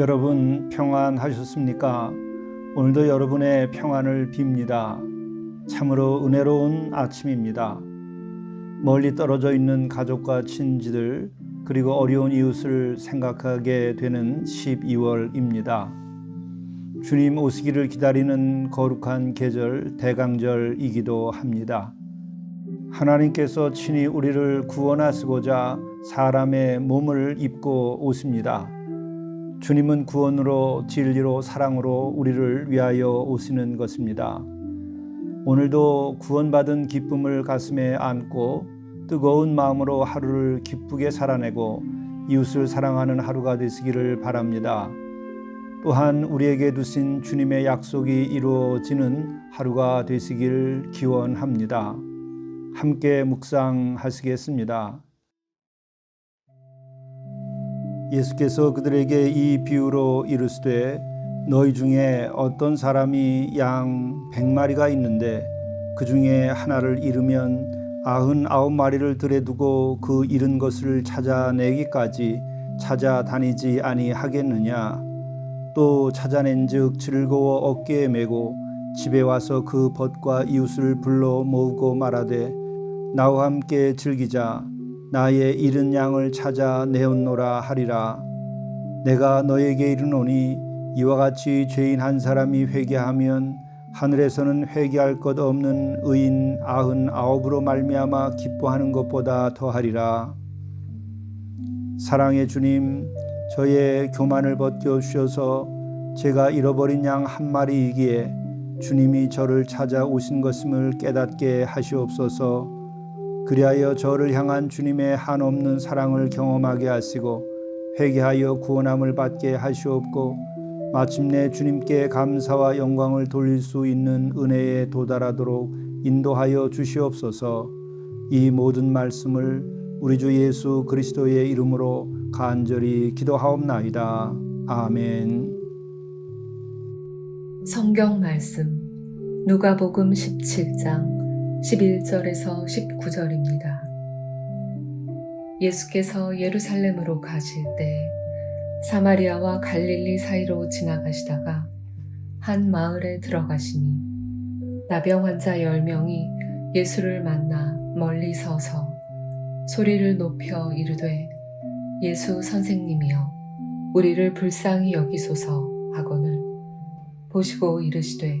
여러분 평안하셨습니까? 오늘도 여러분의 평안을 빕니다. 참으로 은혜로운 아침입니다. 멀리 떨어져 있는 가족과 친지들 그리고 어려운 이웃을 생각하게 되는 12월입니다. 주님 오시기를 기다리는 거룩한 계절 대강절이기도 합니다. 하나님께서 친히 우리를 구원하시고자 사람의 몸을 입고 오십니다. 주님은 구원으로 진리로 사랑으로 우리를 위하여 오시는 것입니다. 오늘도 구원받은 기쁨을 가슴에 안고 뜨거운 마음으로 하루를 기쁘게 살아내고 이웃을 사랑하는 하루가 되시기를 바랍니다. 또한 우리에게 두신 주님의 약속이 이루어지는 하루가 되시길 기원합니다. 함께 묵상하시겠습니다. 예수께서 그들에게 이 비유로 이르시되 너희 중에 어떤 사람이 양 백마리가 있는데 그 중에 하나를 잃으면 아흔 아홉 마리를 들에 두고 그 잃은 것을 찾아내기까지 찾아다니지 아니하겠느냐? 또 찾아낸즉 즐거워 어깨에 메고 집에 와서 그 벗과 이웃을 불러 모으고 말하되 나와 함께 즐기자 나의 잃은 양을 찾아 내었노라 하리라 내가 너에게 이르노니 이와 같이 죄인 한 사람이 회개하면 하늘에서는 회개할 것 없는 의인 아흔 아홉으로 말미암아 기뻐하는 것보다 더하리라 사랑의 주님 저의 교만을 벗겨 주셔서 제가 잃어버린 양 한 마리이기에 주님이 저를 찾아오신 것임을 깨닫게 하시옵소서. 그리하여 저를 향한 주님의 한없는 사랑을 경험하게 하시고 회개하여 구원함을 받게 하시옵고 마침내 주님께 감사와 영광을 돌릴 수 있는 은혜에 도달하도록 인도하여 주시옵소서. 이 모든 말씀을 우리 주 예수 그리스도의 이름으로 간절히 기도하옵나이다. 아멘. 성경 말씀 누가복음 17장 11절에서 19절입니다. 예수께서 예루살렘으로 가실 때 사마리아와 갈릴리 사이로 지나가시다가 한 마을에 들어가시니 나병 환자 10명이 예수를 만나 멀리 서서 소리를 높여 이르되 예수 선생님이여 우리를 불쌍히 여기소서 하거늘 보시고 이르시되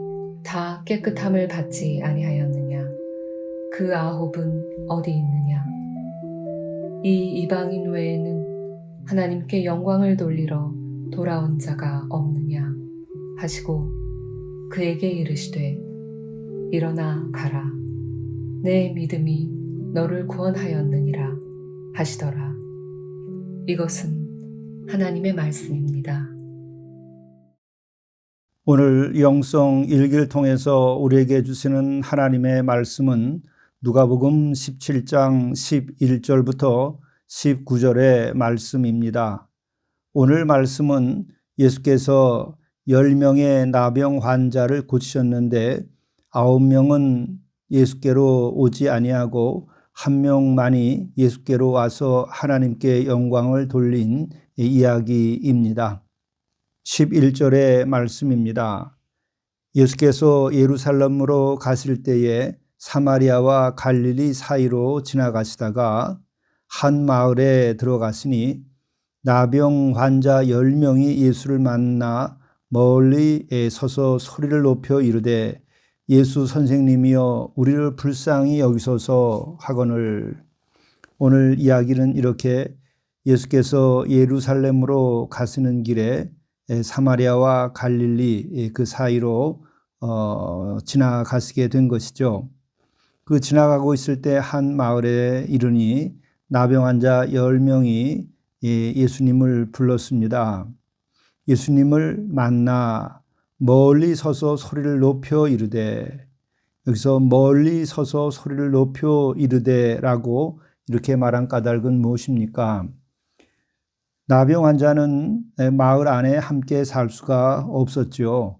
다 깨끗함을 받지 아니하였느냐? 그 아홉은 어디 있느냐? 이 이방인 외에는 하나님께 영광을 돌리러 돌아온 자가 없느냐? 하시고 그에게 이르시되 일어나 가라. 내 믿음이 너를 구원하였느니라 하시더라. 이것은 하나님의 말씀입니다. 오늘 영성 일기를 통해서 우리에게 주시는 하나님의 말씀은 누가복음 17장 11절부터 19절의 말씀입니다. 오늘 말씀은 예수께서 10명의 나병 환자를 고치셨는데 9명은 예수께로 오지 아니하고 한 명만이 예수께로 와서 하나님께 영광을 돌린 이야기입니다. 11절의 말씀입니다. 예수께서 예루살렘으로 가실 때에 사마리아와 갈릴리 사이로 지나가시다가 한 마을에 들어가시니 나병 환자 10명이 예수를 만나 멀리 서서 소리를 높여 이르되 예수 선생님이여 우리를 불쌍히 여기소서 하거늘 오늘 이야기는 이렇게 예수께서 예루살렘으로 가시는 길에 사마리아와 갈릴리 그 사이로 어, 지나가시게 된 것이죠. 그 지나가고 있을 때 한 마을에 이르니 나병 환자 10명이 예수님을 불렀습니다. 예수님을 만나 멀리 서서 소리를 높여 이르되 여기서 멀리 서서 소리를 높여 이르되라고 이렇게 말한 까닭은 무엇입니까? 나병 환자는 마을 안에 함께 살 수가 없었죠.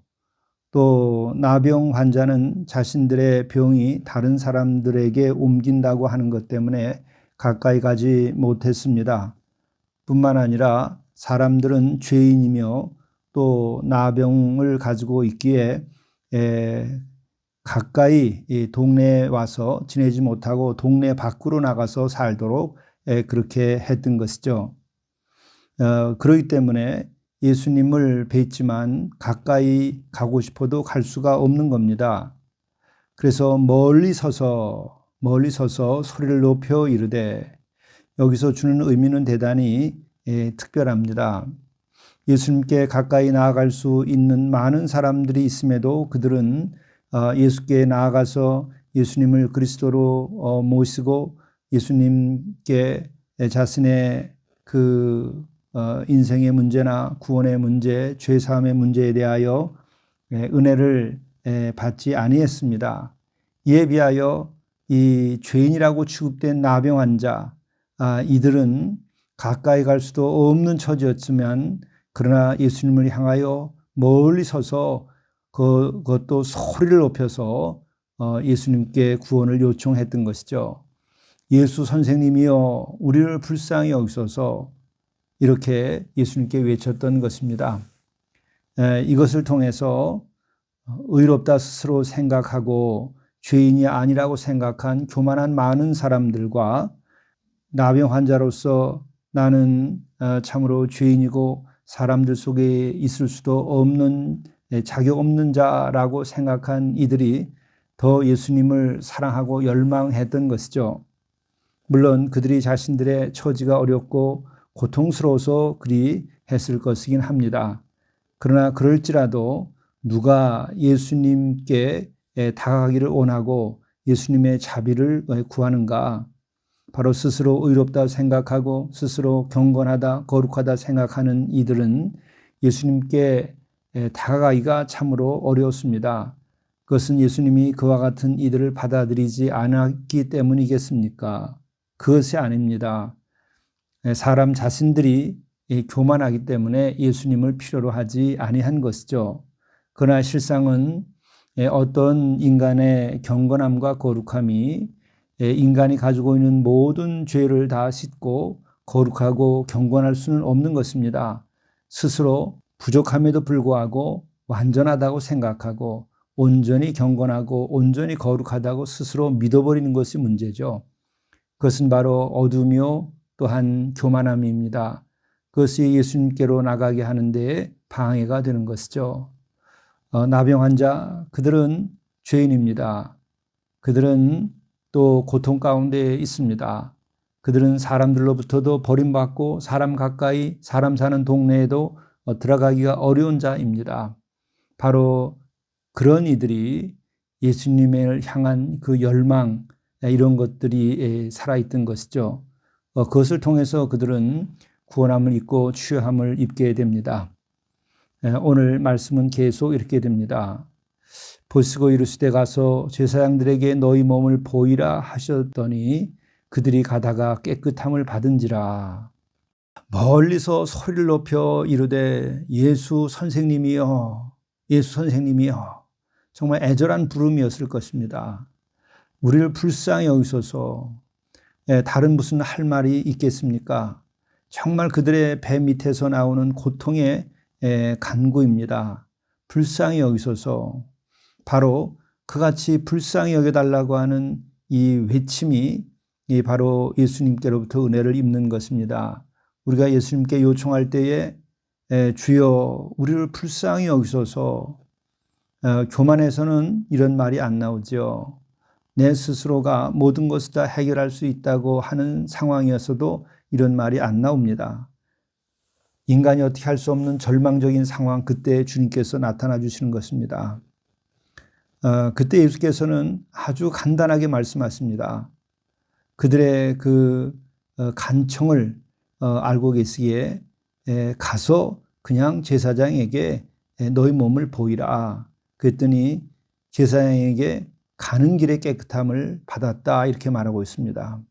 또 나병 환자는 자신들의 병이 다른 사람들에게 옮긴다고 하는 것 때문에 가까이 가지 못했습니다. 뿐만 아니라 사람들은 죄인이며 또 나병을 가지고 있기에 에, 가까이 이 동네에 와서 지내지 못하고 동네 밖으로 나가서 살도록 에, 그렇게 했던 것이죠. 어, 그렇기 때문에 예수님을 뵙지만 가까이 가고 싶어도 갈 수가 없는 겁니다. 그래서 멀리 서서 멀리 서서 소리를 높여 이르되 여기서 주는 의미는 대단히 예, 특별합니다. 예수님께 가까이 나아갈 수 있는 많은 사람들이 있음에도 그들은 어, 예수께 나아가서 예수님을 그리스도로 어, 모시고 예수님께 자신의 그 어, 인생의 문제나 구원의 문제, 죄 사함의 문제에 대하여 예, 은혜를 예, 받지 아니했습니다. 이에 비하여 이 죄인이라고 취급된 나병 환자 아, 이들은 가까이 갈 수도 없는 처지였지만 그러나 예수님을 향하여 멀리 서서 그, 그것도 소리를 높여서 어, 예수님께 구원을 요청했던 것이죠. 예수 선생님이여 우리를 불쌍히 여기소서 이렇게 예수님께 외쳤던 것입니다. 이것을 통해서 의롭다 스스로 생각하고 죄인이 아니라고 생각한 교만한 많은 사람들과 나병 환자로서 나는 어, 참으로 죄인이고 사람들 속에 있을 수도 없는 자격 없는 자라고 생각한 이들이 더 예수님을 사랑하고 열망했던 것이죠. 물론 그들이 자신들의 처지가 어렵고 고통스러워서 그리 했을 것이긴 합니다. 그러나 그럴지라도 누가 예수님께 다가가기를 원하고 예수님의 자비를 구하는가? 바로 스스로 의롭다 생각하고 스스로 경건하다, 거룩하다 생각하는 이들은 예수님께 다가가기가 참으로 어려웠습니다. 그것은 예수님이 그와 같은 이들을 받아들이지 않았기 때문이겠습니까? 그것이 아닙니다. 사람 자신들이 교만하기 때문에 예수님을 필요로 하지 아니한 것이죠. 그러나 실상은 어떤 인간의 경건함과 거룩함이 인간이 가지고 있는 모든 죄를 다 씻고 거룩하고 경건할 수는 없는 것입니다. 스스로 부족함에도 불구하고 완전하다고 생각하고 온전히 경건하고 온전히 거룩하다고 스스로 믿어버리는 것이 문제죠. 그것은 바로 어둠이요 또한 교만함입니다. 그것이 예수님께로 나가게 하는데 방해가 되는 것이죠. 어, 나병 환자 그들은 죄인입니다. 그들은 또 고통 가운데 있습니다. 그들은 사람들로부터도 버림받고 사람 가까이 사람 사는 동네에도 어, 들어가기가 어려운 자입니다. 바로 그런 이들이 예수님을 향한 그 열망 이런 것들이 살아있던 것이죠. 어, 그것을 통해서 그들은 구원함을 입고 취함을 입게 됩니다. 오늘 말씀은 계속 이렇게 됩니다. 보시고 이르시되 가서 제사장들에게 너희 몸을 보이라 하셨더니 그들이 가다가 깨끗함을 받은지라. 멀리서 소리를 높여 이르되 예수 선생님이여, 예수 선생님이여. 정말 애절한 부름이었을 것입니다. 우리를 불쌍히 여기소서 예, 다른 무슨 할 말이 있겠습니까? 정말 그들의 배 밑에서 나오는 고통의 예, 간구입니다. 불쌍히 여기소서 바로 그같이 불쌍히 여겨달라고 하는 이 외침이 바로 예수님께로부터 은혜를 입는 것입니다. 우리가 예수님께 요청할 때에 예, 주여 우리를 불쌍히 여기소서 어, 교만에서는 이런 말이 안 나오죠. 내 스스로가 모든 것을 다 해결할 수 있다고 하는 상황이어서도 이런 말이 안 나옵니다. 인간이 어떻게 할 수 없는 절망적인 상황, 그때 주님께서 나타나 주시는 것입니다. 어, 그때 예수께서는 아주 간단하게 말씀하십니다. 그들의 그 어, 간청을 어, 알고 계시기에 에, 가서 그냥 제사장에게 너희 몸을 보이라. 그랬더니 제사장에게 가는 길의 깨끗함을 받았다 이렇게 말하고 있습니다.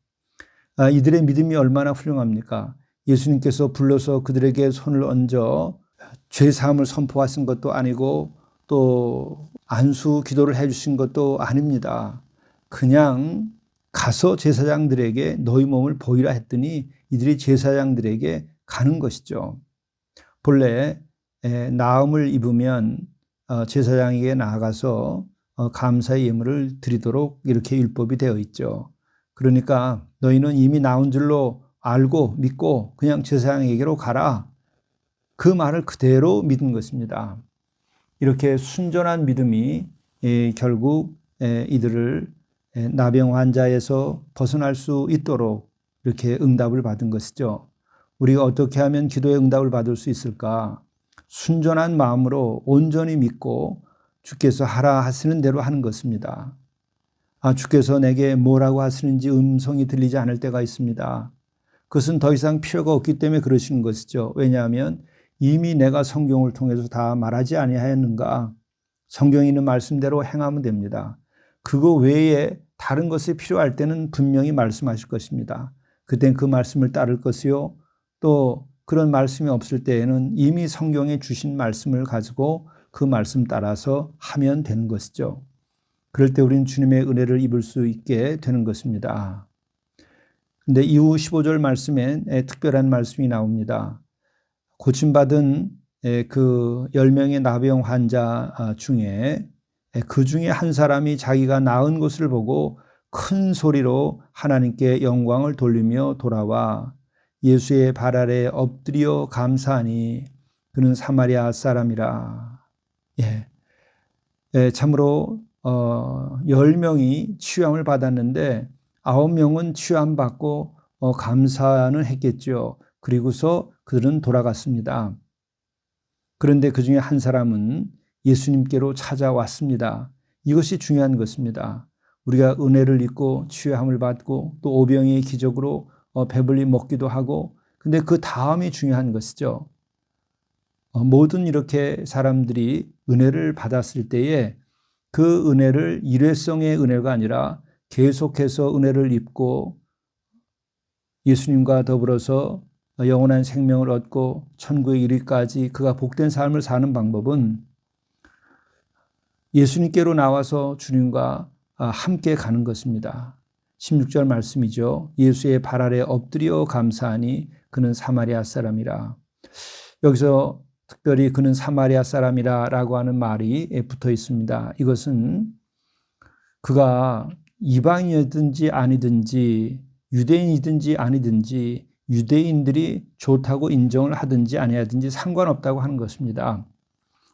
아, 이들의 믿음이 얼마나 훌륭합니까? 예수님께서 불러서 그들에게 손을 얹어 죄 사함을 선포하신 것도 아니고 또 안수 기도를 해 주신 것도 아닙니다. 그냥 가서 제사장들에게 너희 몸을 보이라 했더니 이들이 제사장들에게 가는 것이죠. 본래 나음을 입으면 어, 제사장에게 나아가서 어, 감사의 예물을 드리도록 이렇게 율법이 되어 있죠. 그러니까 너희는 이미 나온 줄로 알고 믿고 그냥 제사장에게로 가라. 그 말을 그대로 믿은 것입니다. 이렇게 순전한 믿음이 결국 이들을 나병 환자에서 벗어날 수 있도록 이렇게 응답을 받은 것이죠. 우리가 어떻게 하면 기도의 응답을 받을 수 있을까? 순전한 마음으로 온전히 믿고 주께서 하라 하시는 대로 하는 것입니다. 아, 주께서 내게 뭐라고 하시는지 음성이 들리지 않을 때가 있습니다. 그것은 더 이상 필요가 없기 때문에 그러시는 것이죠. 왜냐하면 이미 내가 성경을 통해서 다 말하지 아니하였는가? 성경에 있는 말씀대로 행하면 됩니다. 그거 외에 다른 것이 필요할 때는 분명히 말씀하실 것입니다. 그땐 그 말씀을 따를 것이요. 또 그런 말씀이 없을 때에는 이미 성경에 주신 말씀을 가지고 그 말씀 따라서 하면 되는 것이죠. 그럴 때 우리는 주님의 은혜를 입을 수 있게 되는 것입니다. 근데 이후 15절 말씀에 특별한 말씀이 나옵니다. 고침받은 그 10명의 나병 환자 아, 중에 그 중에 한 사람이 자기가 나은 것을 보고 큰 소리로 하나님께 영광을 돌리며 돌아와 예수의 발 아래 엎드려 감사하니 그는 사마리아 사람이라. 예. 예 참으로 어, 10명이 취함을 받았는데 9명은 취함 받고 어, 감사는 했겠죠. 그리고서 그들은 돌아갔습니다. 그런데 그 중에 한 사람은 예수님께로 찾아왔습니다. 이것이 중요한 것입니다. 우리가 은혜를 입고 취함을 받고 또 오병이의 기적으로 어, 배불리 먹기도 하고 근데 그 다음이 중요한 것이죠. 어, 모든 이렇게 사람들이 은혜를 받았을 때에 그 은혜를 일회성의 은혜가 아니라 계속해서 은혜를 입고 예수님과 더불어서 영원한 생명을 얻고 천국에 이르기까지 그가 복된 삶을 사는 방법은 예수님께로 나와서 주님과 함께 가는 것입니다. 16절 말씀이죠. 예수의 발 아래 엎드려 감사하니 그는 사마리아 사람이라. 여기서 특별히 그는 사마리아 사람이라 라고 하는 말이 붙어 있습니다. 이것은 그가 이방이든지 아니든지 유대인이든지 아니든지 유대인들이 좋다고 인정을 하든지 아니하든지 상관없다고 하는 것입니다.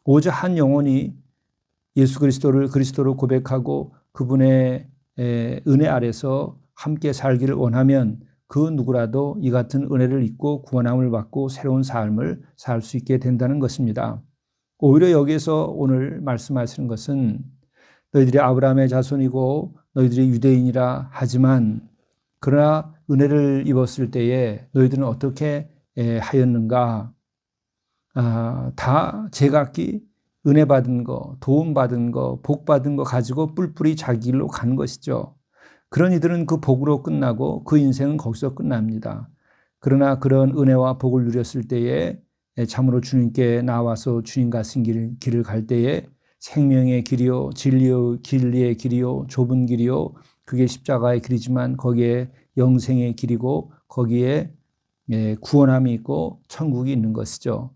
오직 한 영혼이 예수 그리스도를 그리스도로 고백하고 그분의 은혜 아래서 함께 살기를 원하면 그 누구라도 이 같은 은혜를 입고 구원함을 받고 새로운 삶을 살 수 있게 된다는 것입니다. 오히려 여기에서 오늘 말씀하시는 것은 너희들이 아브라함의 자손이고 너희들이 유대인이라 하지만 그러나 은혜를 입었을 때에 너희들은 어떻게 하였는가? 아, 다 제각기 은혜 받은 거, 도움 받은 거, 복 받은 거 가지고 뿔뿔이 자기 길로 간 것이죠. 그런 이들은 그 복으로 끝나고 그 인생은 거기서 끝납니다. 그러나 그런 은혜와 복을 누렸을 때에 참으로 주님께 나와서 주님 같은 길, 길을 갈 때에 생명의 길이요, 진리요, 진리의 길이요, 좁은 길이요, 그게 십자가의 길이지만 거기에 영생의 길이고 거기에 구원함이 있고 천국이 있는 것이죠.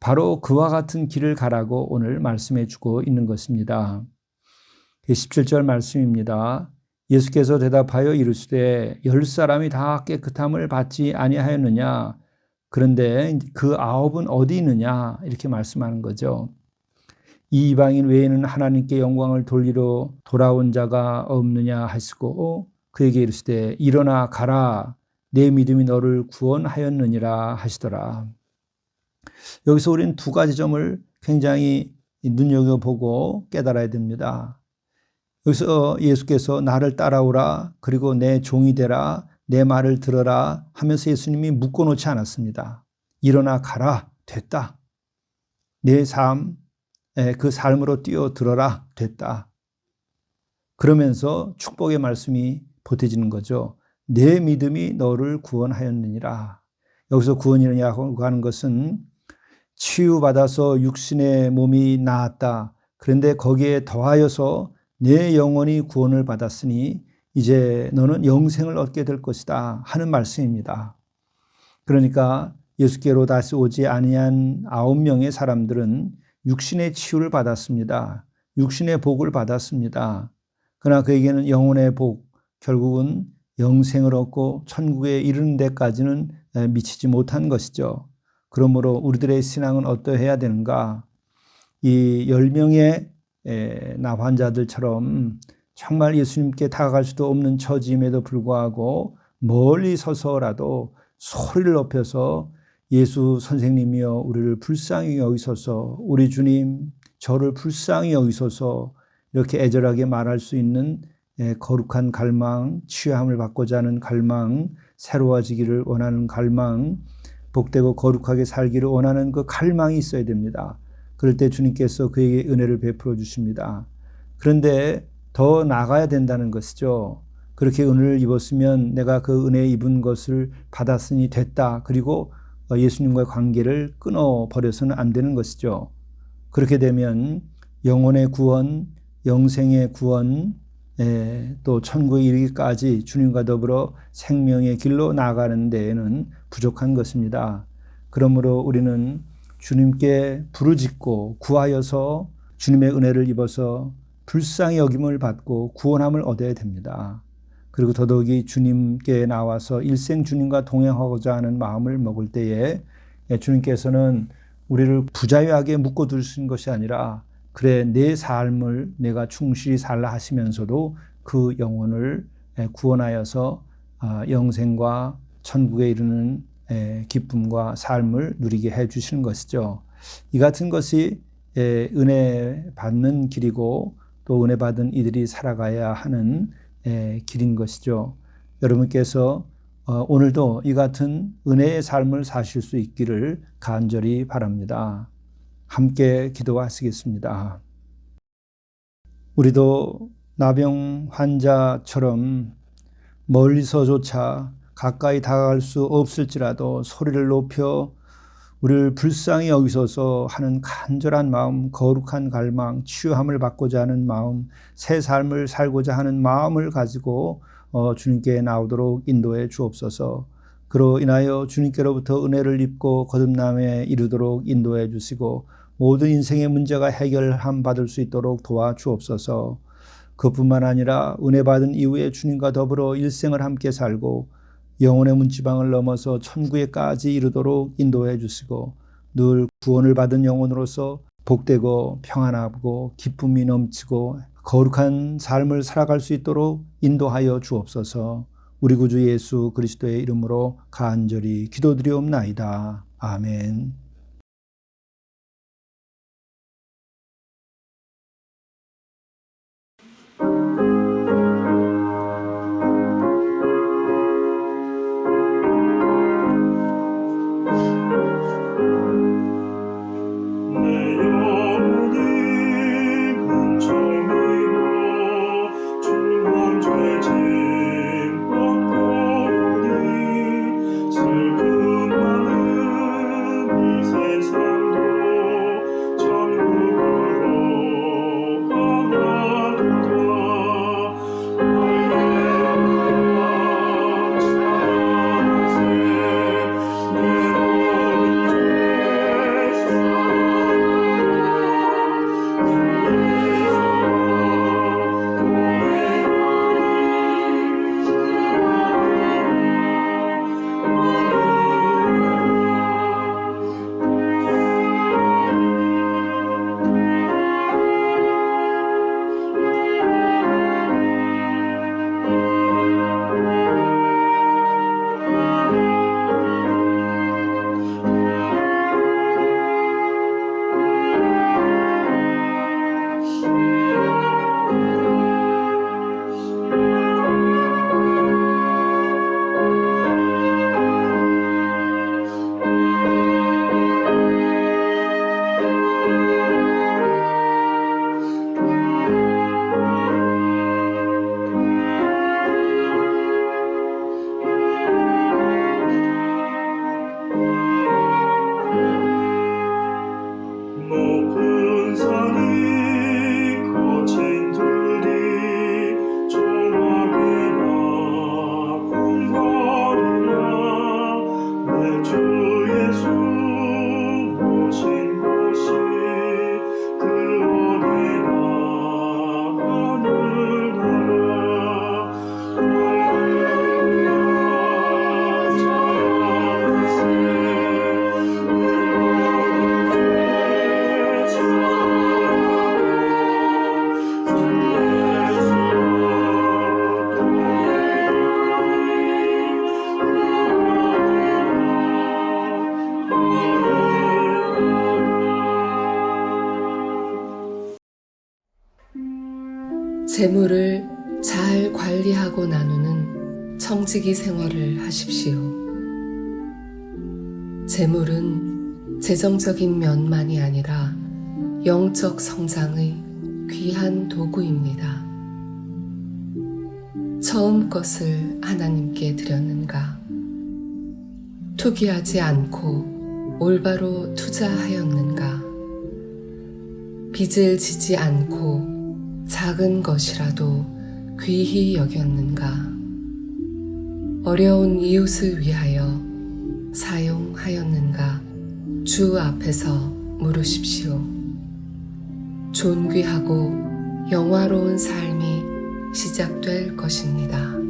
바로 그와 같은 길을 가라고 오늘 말씀해 주고 있는 것입니다. 17절 말씀입니다. 예수께서 대답하여 이르시되 열 사람이 다 깨끗함을 받지 아니하였느냐 그런데 그 아홉은 어디 있느냐 이렇게 말씀하는 거죠. 이 이방인 외에는 하나님께 영광을 돌리러 돌아온 자가 없느냐 하시고 그에게 이르시되 일어나 가라 내 믿음이 너를 구원하였느니라 하시더라. 여기서 우리는 두 가지 점을 굉장히 눈여겨보고 깨달아야 됩니다. 여기서 예수께서 나를 따라오라 그리고 내 종이 되라 내 말을 들어라 하면서 예수님이 묶어놓지 않았습니다. 일어나 가라 됐다 내 삶, 에, 그 삶으로 뛰어들어라 됐다. 그러면서 축복의 말씀이 보태지는 거죠. 내 믿음이 너를 구원하였느니라. 여기서 구원이라고 하는 것은 치유받아서 육신의 몸이 나았다. 그런데 거기에 더하여서 내 영혼이 구원을 받았으니 이제 너는 영생을 얻게 될 것이다 하는 말씀입니다. 그러니까 예수께로 다시 오지 아니한 아홉 명의 사람들은 육신의 치유를 받았습니다. 육신의 복을 받았습니다. 그러나 그에게는 영혼의 복, 결국은 영생을 얻고 천국에 이르는 데까지는 미치지 못한 것이죠. 그러므로 우리들의 신앙은 어떠해야 되는가? 이 열 명의 나 환자들처럼 정말 예수님께 다가갈 수도 없는 처지임에도 불구하고 멀리 서서라도 소리를 높여서 예수 선생님이여 우리를 불쌍히 여기소서 우리 주님 저를 불쌍히 여기소서 이렇게 애절하게 말할 수 있는 거룩한 갈망, 취함을 받고자 하는 갈망, 새로워지기를 원하는 갈망, 복되고 거룩하게 살기를 원하는 그 갈망이 있어야 됩니다. 그럴 때 주님께서 그에게 은혜를 베풀어 주십니다. 그런데 더 나가야 된다는 것이죠. 그렇게 은혜를 입었으면 내가 그 은혜 입은 것을 받았으니 됐다. 그리고 예수님과의 관계를 끊어 버려서는 안 되는 것이죠. 그렇게 되면 영혼의 구원, 영생의 구원, 예, 또 천국에 이르기까지 주님과 더불어 생명의 길로 나아가는 데에는 부족한 것입니다. 그러므로 우리는 주님께 부르짖고 구하여서 주님의 은혜를 입어서 불쌍히 여김을 받고 구원함을 얻어야 됩니다. 그리고 더더욱이 주님께 나와서 일생 주님과 동행하고자 하는 마음을 먹을 때에 주님께서는 우리를 부자유하게 묶어두신 것이 아니라 그래 내 삶을 내가 충실히 살라 하시면서도 그 영혼을 구원하여서 아, 영생과 천국에 이르는 기쁨과 삶을 누리게 해 주시는 것이죠. 이 같은 것이 은혜 받는 길이고 또 은혜 받은 이들이 살아가야 하는 길인 것이죠. 여러분께서 어, 오늘도 이 같은 은혜의 삶을 사실 수 있기를 간절히 바랍니다. 함께 기도하시겠습니다. 우리도 나병 환자처럼 멀리서조차 가까이 다가갈 수 없을지라도 소리를 높여 우리를 불쌍히 여기소서 하는 간절한 마음, 거룩한 갈망, 치유함을 받고자 하는 마음, 새 삶을 살고자 하는 마음을 가지고 어, 주님께 나오도록 인도해 주옵소서. 그로 인하여 주님께로부터 은혜를 입고 거듭남에 이르도록 인도해 주시고 모든 인생의 문제가 해결함 받을 수 있도록 도와 주옵소서. 그뿐만 아니라 은혜 받은 이후에 주님과 더불어 일생을 함께 살고 영혼의 문지방을 넘어서 천국에까지 이르도록 인도해 주시고 늘 구원을 받은 영혼으로서 복되고 평안하고 기쁨이 넘치고 거룩한 삶을 살아갈 수 있도록 인도하여 주옵소서. 우리 구주 예수 그리스도의 이름으로 간절히 기도드리옵나이다. 아멘. 재물을 잘 관리하고 나누는 청지기 생활을 하십시오. 재물은 재정적인 면만이 아니라 영적 성장의 귀한 도구입니다. 처음 것을 하나님께 드렸는가? 투기하지 않고 올바로 투자하였는가? 빚을 지지 않고 작은 것이라도 귀히 여겼는가? 어려운 이웃을 위하여 사용하였는가? 주 앞에서 물으십시오. 존귀하고 영화로운 삶이 시작될 것입니다.